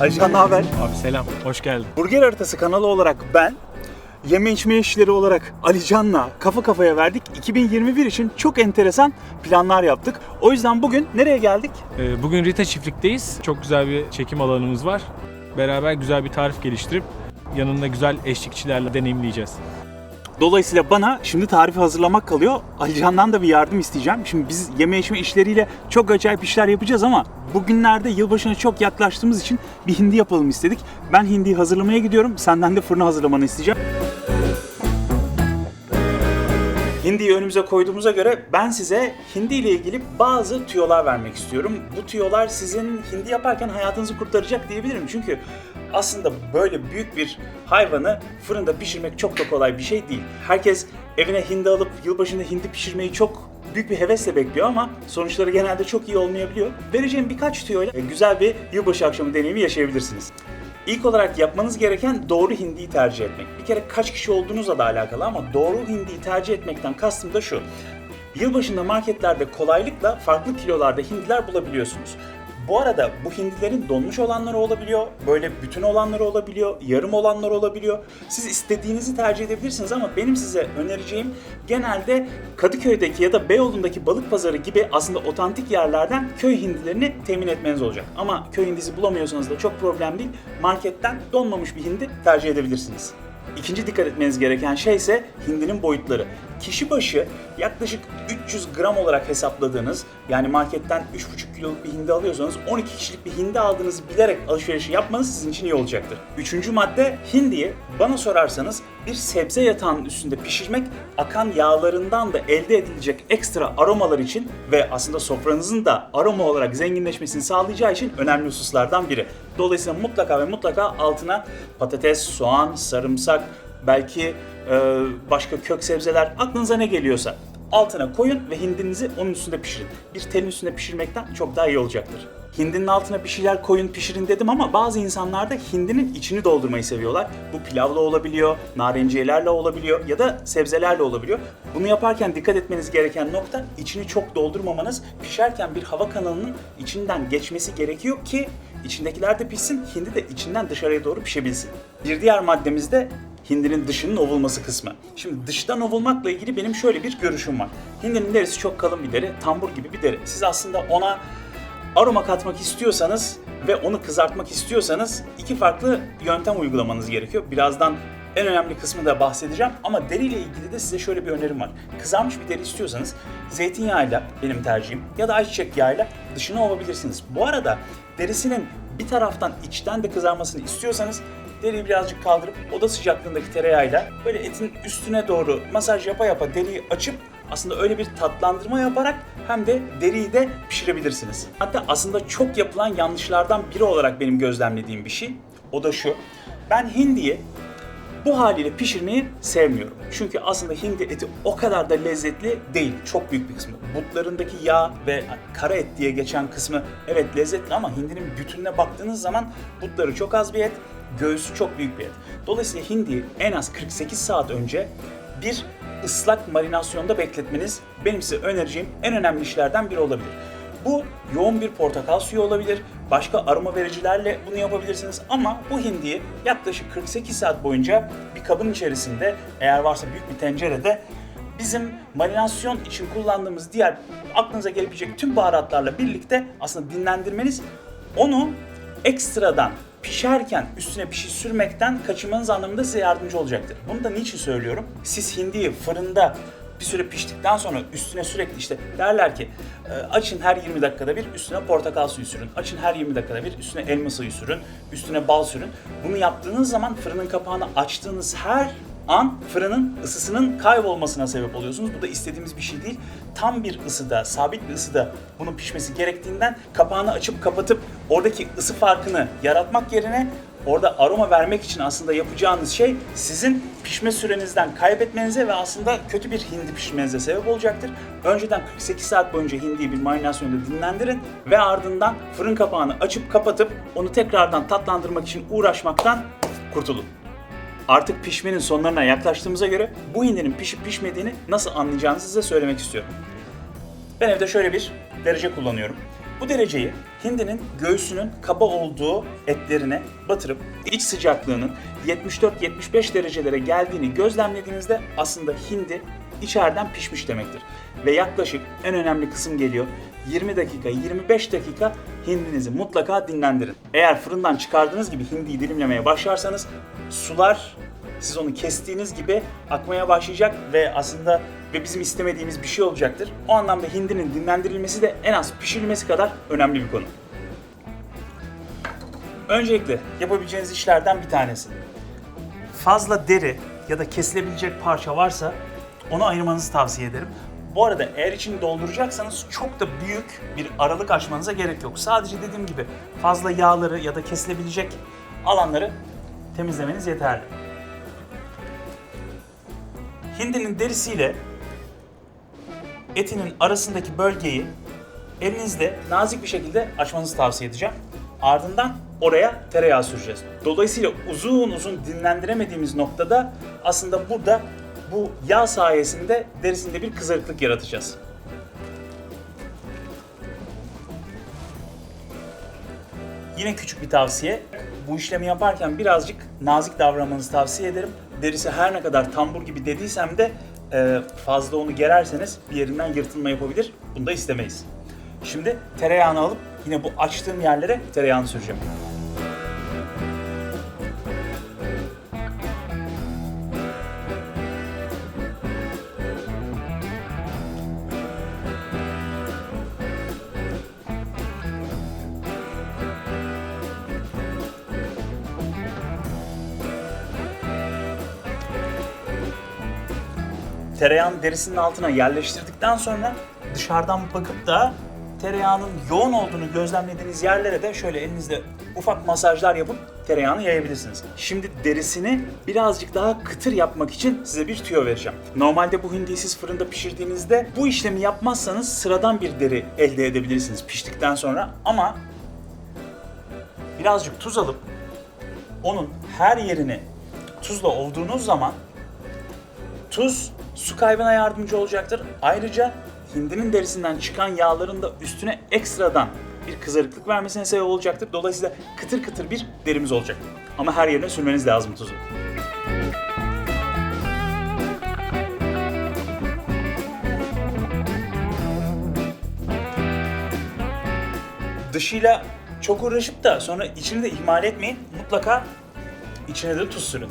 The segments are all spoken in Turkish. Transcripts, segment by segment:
Alican ne haber? Abi selam, hoş geldin. Burger Haritası kanalı olarak ben, yeme içme işleri olarak Alican'la kafa kafaya verdik. 2021 için çok enteresan planlar yaptık. O yüzden bugün nereye geldik? Ee, bugün Rita çiftlikteyiz. Çok güzel bir çekim alanımız var. Beraber güzel bir tarif geliştirip yanında güzel eşlikçilerle deneyimleyeceğiz. Dolayısıyla bana şimdi tarifi hazırlamak kalıyor. Alican'dan da bir yardım isteyeceğim. Şimdi biz yeme içme işleriyle çok acayip işler yapacağız ama bugünlerde yılbaşına çok yaklaştığımız için bir hindi yapalım istedik. Ben hindiyi hazırlamaya gidiyorum. Senden de fırını hazırlamanı isteyeceğim. Hindiyi önümüze koyduğumuza göre ben size hindi ile ilgili bazı tüyolar vermek istiyorum. Bu tüyolar sizin hindi yaparken hayatınızı kurtaracak diyebilirim. Çünkü aslında böyle büyük bir hayvanı fırında pişirmek çok da kolay bir şey değil. Herkes evine hindi alıp yılbaşında hindi pişirmeyi çok büyük bir hevesle bekliyor ama sonuçları genelde çok iyi olmayabiliyor. Vereceğim birkaç tüyoyla güzel bir yılbaşı akşamı deneyimi yaşayabilirsiniz. İlk olarak yapmanız gereken doğru hindiyi tercih etmek. Bir kere kaç kişi olduğunuzla da alakalı ama doğru hindiyi tercih etmekten kastım da şu. Yılbaşında marketlerde kolaylıkla farklı kilolarda hindiler bulabiliyorsunuz. Bu arada bu hindilerin donmuş olanları olabiliyor, böyle bütün olanları olabiliyor, yarım olanları olabiliyor. Siz istediğinizi tercih edebilirsiniz ama benim size önereceğim genelde Kadıköy'deki ya da Beyoğlu'ndaki balık pazarı gibi aslında otantik yerlerden köy hindilerini temin etmeniz olacak. Ama köy hindisi bulamıyorsanız da çok problem değil. Marketten donmamış bir hindi tercih edebilirsiniz. İkinci dikkat etmeniz gereken şey ise hindinin boyutları. Kişi başı yaklaşık 300 gram olarak hesapladığınız yani marketten 3,5 kiloluk bir hindi alıyorsanız 12 kişilik bir hindi aldığınızı bilerek alışverişi yapmanız sizin için iyi olacaktır. Üçüncü madde hindiyi bana sorarsanız bir sebze yatağının üstünde pişirmek akan yağlarından da elde edilecek ekstra aromalar için ve aslında sofranızın da aroma olarak zenginleşmesini sağlayacağı için önemli hususlardan biri. Dolayısıyla mutlaka ve mutlaka altına patates, soğan, sarımsak, belki e, başka kök sebzeler aklınıza ne geliyorsa altına koyun ve hindinizi onun üstünde pişirin. Bir telin üstünde pişirmekten çok daha iyi olacaktır. Hindinin altına bir şeyler koyun pişirin dedim ama bazı insanlar da hindinin içini doldurmayı seviyorlar. Bu pilavla olabiliyor, narenciyelerle olabiliyor ya da sebzelerle olabiliyor. Bunu yaparken dikkat etmeniz gereken nokta içini çok doldurmamanız. Pişerken bir hava kanalının içinden geçmesi gerekiyor ki içindekiler de pişsin, hindi de içinden dışarıya doğru pişebilsin. Bir diğer maddemiz de hindinin dışının ovulması kısmı. Şimdi dıştan ovulmakla ilgili benim şöyle bir görüşüm var. Hindinin derisi çok kalın bir deri, tambur gibi bir deri. Siz aslında ona aroma katmak istiyorsanız ve onu kızartmak istiyorsanız iki farklı yöntem uygulamanız gerekiyor. Birazdan en önemli kısmı da bahsedeceğim ama deriyle ilgili de size şöyle bir önerim var. Kızarmış bir deri istiyorsanız zeytinyağıyla benim tercihim ya da ayçiçek yağıyla dışını ovabilirsiniz. Bu arada derisinin bir taraftan içten de kızarmasını istiyorsanız deriyi birazcık kaldırıp oda sıcaklığındaki tereyağıyla böyle etin üstüne doğru masaj yapa yapa deriyi açıp aslında öyle bir tatlandırma yaparak hem de deriyi de pişirebilirsiniz. Hatta aslında çok yapılan yanlışlardan biri olarak benim gözlemlediğim bir şey. O da şu. Ben hindiyi bu haliyle pişirmeyi sevmiyorum. Çünkü aslında hindi eti o kadar da lezzetli değil. Çok büyük bir kısmı. Butlarındaki yağ ve kara et diye geçen kısmı evet lezzetli ama hindinin bütününe baktığınız zaman butları çok az bir et, göğsü çok büyük bir et. Dolayısıyla hindiyi en az 48 saat önce bir ıslak marinasyonda bekletmeniz benim size önereceğim en önemli işlerden biri olabilir. Bu yoğun bir portakal suyu olabilir, başka aroma vericilerle bunu yapabilirsiniz ama bu hindiyi yaklaşık 48 saat boyunca bir kabın içerisinde eğer varsa büyük bir tencerede bizim marinasyon için kullandığımız diğer aklınıza gelebilecek tüm baharatlarla birlikte aslında dinlendirmeniz onu ekstradan pişerken üstüne bir şey sürmekten kaçınmanız anlamında size yardımcı olacaktır. Bunu da niçin söylüyorum? Siz hindiyi fırında bir süre piştikten sonra üstüne sürekli işte derler ki e, açın her 20 dakikada bir üstüne portakal suyu sürün. Açın her 20 dakikada bir üstüne elma suyu sürün. Üstüne bal sürün. Bunu yaptığınız zaman fırının kapağını açtığınız her an fırının ısısının kaybolmasına sebep oluyorsunuz. Bu da istediğimiz bir şey değil. Tam bir ısıda, sabit bir ısıda bunun pişmesi gerektiğinden kapağını açıp kapatıp oradaki ısı farkını yaratmak yerine orada aroma vermek için aslında yapacağınız şey sizin pişme sürenizden kaybetmenize ve aslında kötü bir hindi pişirmenize sebep olacaktır. Önceden 48 saat boyunca hindiyi bir marinasyonda dinlendirin ve ardından fırın kapağını açıp kapatıp onu tekrardan tatlandırmak için uğraşmaktan kurtulun. Artık pişmenin sonlarına yaklaştığımıza göre bu hindinin pişip pişmediğini nasıl anlayacağınızı size söylemek istiyorum. Ben evde şöyle bir derece kullanıyorum. Bu dereceyi hindinin göğsünün kaba olduğu etlerine batırıp iç sıcaklığının 74-75 derecelere geldiğini gözlemlediğinizde aslında hindi içeriden pişmiş demektir. Ve yaklaşık en önemli kısım geliyor. 20 dakika, 25 dakika hindinizi mutlaka dinlendirin. Eğer fırından çıkardığınız gibi hindiyi dilimlemeye başlarsanız sular siz onu kestiğiniz gibi akmaya başlayacak ve aslında ve bizim istemediğimiz bir şey olacaktır. O anlamda hindinin dinlendirilmesi de en az pişirilmesi kadar önemli bir konu. Öncelikle yapabileceğiniz işlerden bir tanesi. Fazla deri ya da kesilebilecek parça varsa onu ayırmanızı tavsiye ederim. Bu arada eğer içini dolduracaksanız çok da büyük bir aralık açmanıza gerek yok. Sadece dediğim gibi fazla yağları ya da kesilebilecek alanları temizlemeniz yeterli. Hindinin derisiyle etinin arasındaki bölgeyi elinizle nazik bir şekilde açmanızı tavsiye edeceğim. Ardından oraya tereyağı süreceğiz. Dolayısıyla uzun uzun dinlendiremediğimiz noktada aslında burada bu yağ sayesinde derisinde bir kızarıklık yaratacağız. Yine küçük bir tavsiye. Bu işlemi yaparken birazcık nazik davranmanızı tavsiye ederim. Derisi her ne kadar tambur gibi dediysem de e, fazla onu gererseniz bir yerinden yırtılma yapabilir. Bunu da istemeyiz. Şimdi tereyağını alıp yine bu açtığım yerlere tereyağını süreceğim. Tereyağını derisinin altına yerleştirdikten sonra dışarıdan bakıp da tereyağının yoğun olduğunu gözlemlediğiniz yerlere de şöyle elinizle ufak masajlar yapıp tereyağını yayabilirsiniz. Şimdi derisini birazcık daha kıtır yapmak için size bir tüyo vereceğim. Normalde bu hindiyi siz fırında pişirdiğinizde bu işlemi yapmazsanız sıradan bir deri elde edebilirsiniz piştikten sonra ama birazcık tuz alıp onun her yerini tuzla olduğunuz zaman Tuz su kaybına yardımcı olacaktır. Ayrıca hindinin derisinden çıkan yağların da üstüne ekstradan bir kızarıklık vermesine sebep olacaktır. Dolayısıyla kıtır kıtır bir derimiz olacak. Ama her yerine sürmeniz lazım tuzu. Dışıyla çok uğraşıp da sonra içini de ihmal etmeyin. Mutlaka içine de tuz sürün.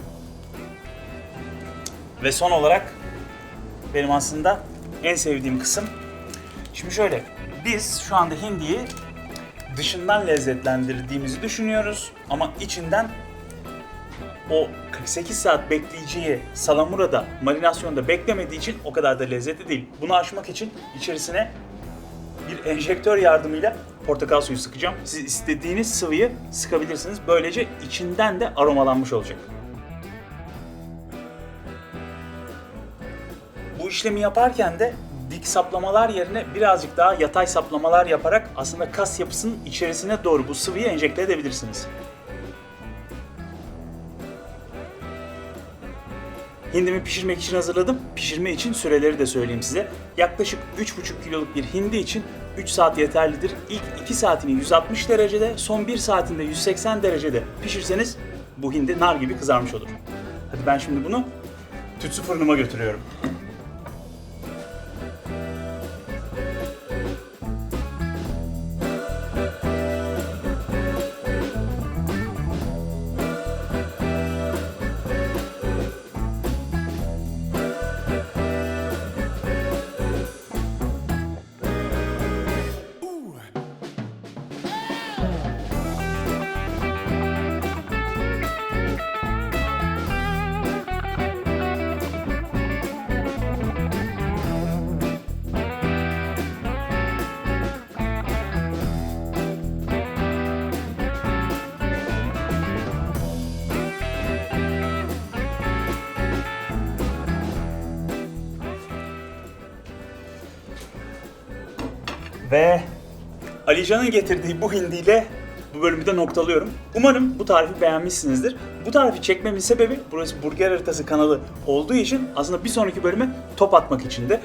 Ve son olarak benim aslında en sevdiğim kısım. Şimdi şöyle, biz şu anda hindiyi dışından lezzetlendirdiğimizi düşünüyoruz ama içinden o 48 saat bekleyeceği salamurada, marinasyonda beklemediği için o kadar da lezzetli değil. Bunu aşmak için içerisine bir enjektör yardımıyla portakal suyu sıkacağım. Siz istediğiniz sıvıyı sıkabilirsiniz. Böylece içinden de aromalanmış olacak. Bu işlemi yaparken de dik saplamalar yerine birazcık daha yatay saplamalar yaparak aslında kas yapısının içerisine doğru bu sıvıyı enjekte edebilirsiniz. Hindimi pişirmek için hazırladım. Pişirme için süreleri de söyleyeyim size. Yaklaşık 3,5 kiloluk bir hindi için 3 saat yeterlidir. İlk 2 saatini 160 derecede, son 1 saatinde 180 derecede pişirseniz bu hindi nar gibi kızarmış olur. Hadi ben şimdi bunu tütsü fırınıma götürüyorum. Ve Alican'ın getirdiği bu hindiyle bu bölümü de noktalıyorum. Umarım bu tarifi beğenmişsinizdir. Bu tarifi çekmemin sebebi burası Burger Haritası kanalı olduğu için aslında bir sonraki bölüme top atmak içindi.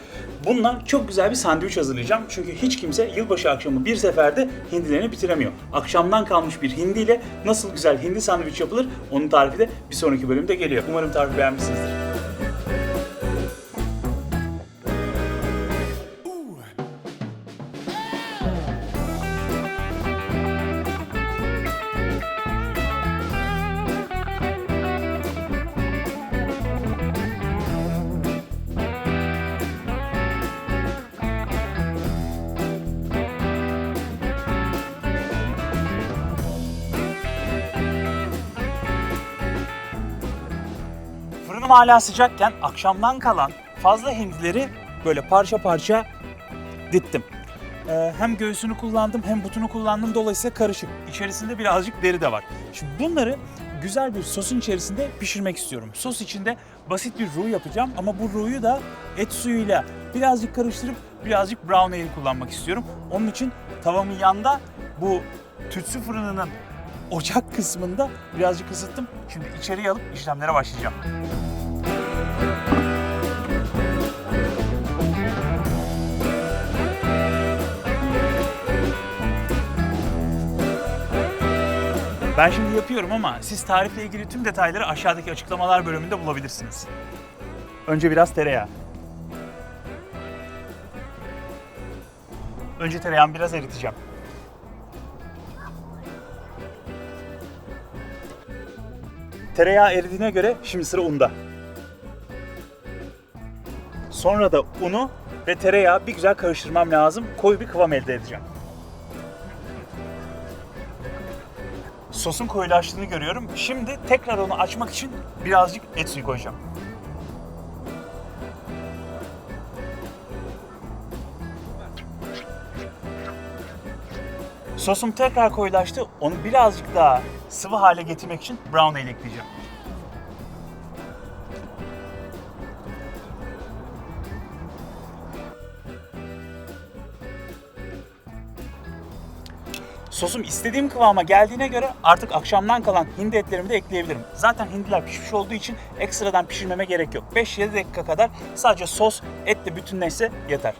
Bununla çok güzel bir sandviç hazırlayacağım. Çünkü hiç kimse yılbaşı akşamı bir seferde hindilerini bitiremiyor. Akşamdan kalmış bir hindiyle nasıl güzel hindi sandviç yapılır onun tarifi de bir sonraki bölümde geliyor. Umarım tarifi beğenmişsinizdir. Hala sıcakken akşamdan kalan fazla hindileri böyle parça parça dittim. Ee, hem göğsünü kullandım hem butunu kullandım dolayısıyla karışık. İçerisinde birazcık deri de var. Şimdi bunları güzel bir sosun içerisinde pişirmek istiyorum. Sos içinde basit bir roux yapacağım ama bu roux'u da et suyuyla birazcık karıştırıp birazcık brown ale kullanmak istiyorum. Onun için tavamın yanda bu tütsü fırınının ocak kısmında birazcık ısıttım. Şimdi içeriye alıp işlemlere başlayacağım. Ben şimdi yapıyorum ama siz tarifle ilgili tüm detayları aşağıdaki açıklamalar bölümünde bulabilirsiniz. Önce biraz tereyağı. Önce tereyağını biraz eriteceğim. Tereyağı eridiğine göre şimdi sıra unda. Sonra da unu ve tereyağı bir güzel karıştırmam lazım. Koyu bir kıvam elde edeceğim. Sosun koyulaştığını görüyorum. Şimdi tekrar onu açmak için birazcık et suyu koyacağım. Sosum tekrar koyulaştı. Onu birazcık daha sıvı hale getirmek için brown ale ekleyeceğim. Sosum istediğim kıvama geldiğine göre artık akşamdan kalan hindi etlerimi de ekleyebilirim. Zaten hindiler pişmiş olduğu için ekstradan pişirmeme gerek yok. 5-7 dakika kadar sadece sos etle bütünleşse yeter.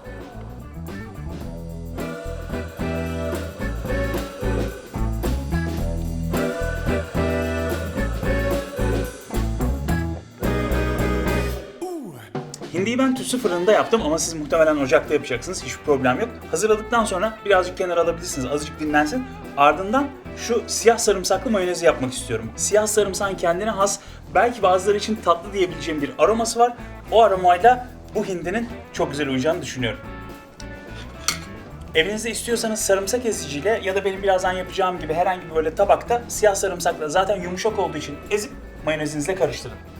Tütsü fırında yaptım ama siz muhtemelen ocakta yapacaksınız. Hiçbir problem yok. Hazırladıktan sonra birazcık kenara alabilirsiniz. Azıcık dinlensin. Ardından şu siyah sarımsaklı mayonezi yapmak istiyorum. Siyah sarımsağın kendine has, belki bazıları için tatlı diyebileceğim bir aroması var. O aromayla bu hindinin çok güzel uyacağını düşünüyorum. Evinizde istiyorsanız sarımsak eziciyle ya da benim birazdan yapacağım gibi herhangi böyle tabakta siyah sarımsakla zaten yumuşak olduğu için ezip mayonezinizle karıştırın.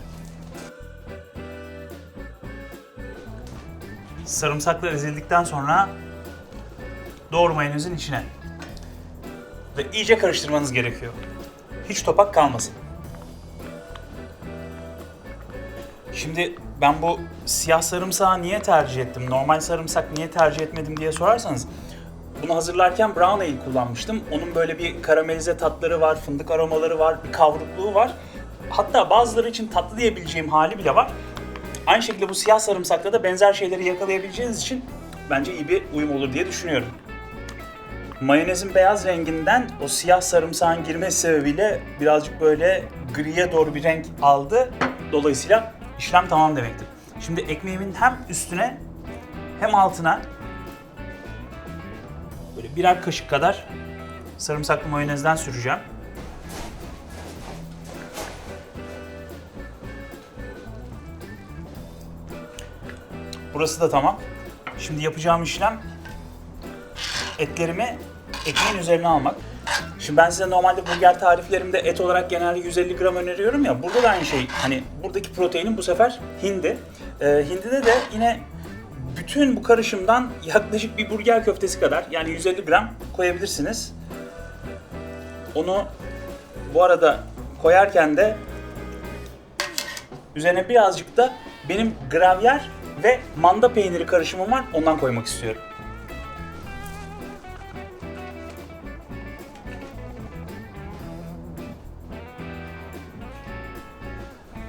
Sarımsaklar ezildikten sonra doğru mayonezin içine. Ve iyice karıştırmanız gerekiyor. Hiç topak kalmasın. Şimdi ben bu siyah sarımsağı niye tercih ettim, normal sarımsak niye tercih etmedim diye sorarsanız bunu hazırlarken brown ale kullanmıştım. Onun böyle bir karamelize tatları var, fındık aromaları var, bir kavrukluğu var. Hatta bazıları için tatlı diyebileceğim hali bile var. Aynı şekilde bu siyah sarımsakla da benzer şeyleri yakalayabileceğiniz için bence iyi bir uyum olur diye düşünüyorum. Mayonezin beyaz renginden o siyah sarımsağın girmesi sebebiyle birazcık böyle griye doğru bir renk aldı. Dolayısıyla işlem tamam demektir. Şimdi ekmeğimin hem üstüne hem altına böyle birer kaşık kadar sarımsaklı mayonezden süreceğim. Burası da tamam. Şimdi yapacağım işlem etlerimi ekmeğin üzerine almak. Şimdi ben size normalde burger tariflerimde et olarak genelde 150 gram öneriyorum ya. Burada da aynı şey. Hani buradaki proteinin bu sefer hindi. Ee, hindide de yine bütün bu karışımdan yaklaşık bir burger köftesi kadar yani 150 gram koyabilirsiniz. Onu bu arada koyarken de üzerine birazcık da benim gravyer ve manda peyniri karışımım var ondan koymak istiyorum.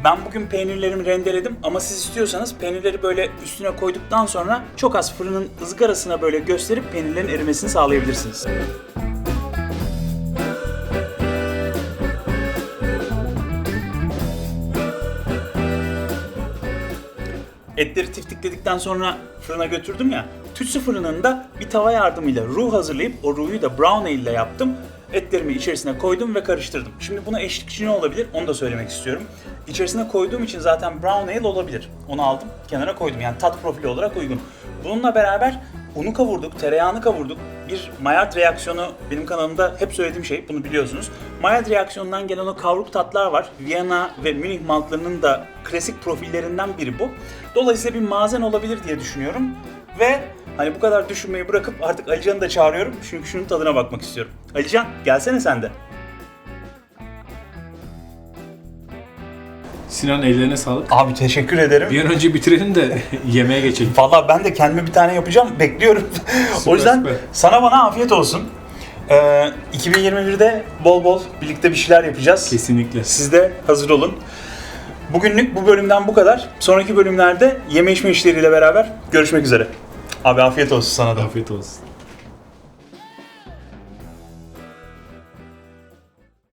Ben bugün peynirlerimi rendeledim ama siz istiyorsanız peynirleri böyle üstüne koyduktan sonra çok az fırının ızgarasına böyle gösterip peynirlerin erimesini sağlayabilirsiniz. Etleri tiftikledikten sonra fırına götürdüm ya. Tütsü fırınında bir tava yardımıyla ruh hazırlayıp o ruhu da brown ale ile yaptım. Etlerimi içerisine koydum ve karıştırdım. Şimdi buna eşlikçi ne olabilir onu da söylemek istiyorum. İçerisine koyduğum için zaten brown ale olabilir. Onu aldım kenara koydum yani tat profili olarak uygun. Bununla beraber unu kavurduk, tereyağını kavurduk. Bir Maillard reaksiyonu benim kanalımda hep söylediğim şey, bunu biliyorsunuz. Maillard reaksiyonundan gelen o kavruk tatlar var. Viyana ve Münih maltlarının da klasik profillerinden biri bu. Dolayısıyla bir mazen olabilir diye düşünüyorum. Ve hani bu kadar düşünmeyi bırakıp artık Alican'ı da çağırıyorum. Çünkü şunun tadına bakmak istiyorum. Alican gelsene sen de. Sinan ellerine sağlık. Abi teşekkür ederim. Bir an önce bitirelim de yemeğe geçelim. Valla ben de kendime bir tane yapacağım. Bekliyorum. o yüzden süper. sana bana afiyet olsun. Ee, 2021'de bol bol birlikte bir şeyler yapacağız. Kesinlikle. Siz de hazır olun. Bugünlük bu bölümden bu kadar. Sonraki bölümlerde yeme içme işleriyle beraber görüşmek üzere. Abi afiyet olsun sana da. Afiyet olsun.